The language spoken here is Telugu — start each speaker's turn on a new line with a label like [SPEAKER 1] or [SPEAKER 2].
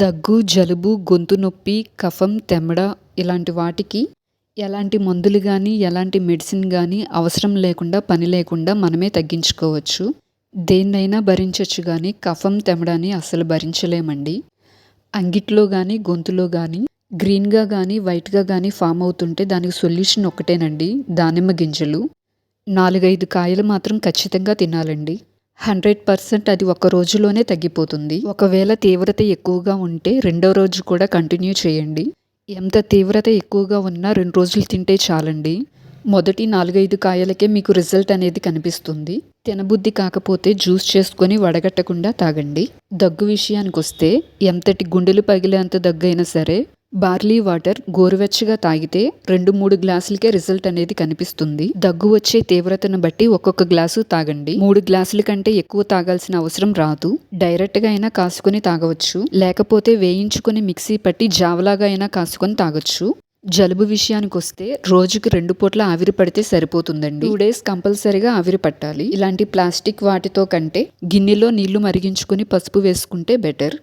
[SPEAKER 1] దగ్గు జలుబు గొంతు నొప్పి కఫం తెమ్మడ ఇలాంటి వాటికి ఎలాంటి మందులు కానీ ఎలాంటి మెడిసిన్ కానీ అవసరం లేకుండా పని లేకుండా మనమే తగ్గించుకోవచ్చు. దేన్నైనా భరించవచ్చు కానీ కఫం తెమ్మడాన్ని అస్సలు భరించలేమండి. అంగిట్లో కానీ గొంతులో కానీ గ్రీన్గా కానీ వైట్గా కానీ ఫామ్ అవుతుంటే దానికి సొల్యూషన్ ఒక్కటేనండి దానిమ్మ గింజలు. నాలుగైదు కాయలు మాత్రం ఖచ్చితంగా తినాలండి. హండ్రెడ్ పర్సెంట్ అది ఒక రోజులోనే తగ్గిపోతుంది. ఒకవేళ తీవ్రత ఎక్కువగా ఉంటే రెండో రోజు కూడా కంటిన్యూ చేయండి. ఎంత తీవ్రత ఎక్కువగా ఉన్నా రెండు రోజులు తింటే చాలండి. మొదటి నాలుగైదు కాయలకే మీకు రిజల్ట్ అనేది కనిపిస్తుంది. తినబుద్ధి కాకపోతే జ్యూస్ చేసుకొని వడగట్టకుండా తాగండి. దగ్గు విషయానికి వస్తే ఎంతటి గుండెలు పగిలేంత దగ్గు అయినా సరే బార్లీ వాటర్ గోరువెచ్చగా తాగితే రెండు మూడు గ్లాసులకే రిజల్ట్ అనేది కనిపిస్తుంది. దగ్గు వచ్చే తీవ్రతను బట్టి ఒక్కొక్క గ్లాసు తాగండి. మూడు గ్లాసుల కంటే ఎక్కువ తాగాల్సిన అవసరం రాదు. డైరెక్ట్గా అయినా కాసుకొని తాగవచ్చు. లేకపోతే వేయించుకొని మిక్సీ పట్టి జావలాగా అయినా కాసుకొని తాగొచ్చు. జలుబు విషయానికి వస్తే రోజుకి రెండు పూట్ల ఆవిరి పడితే సరిపోతుందండి. టూ డేస్ కంపల్సరీగా ఆవిరి పట్టాలి. ఇలాంటి ప్లాస్టిక్ వాటితో కంటే గిన్నెలో నీళ్ళు మరిగించుకొని పసుపు వేసుకుంటే బెటర్.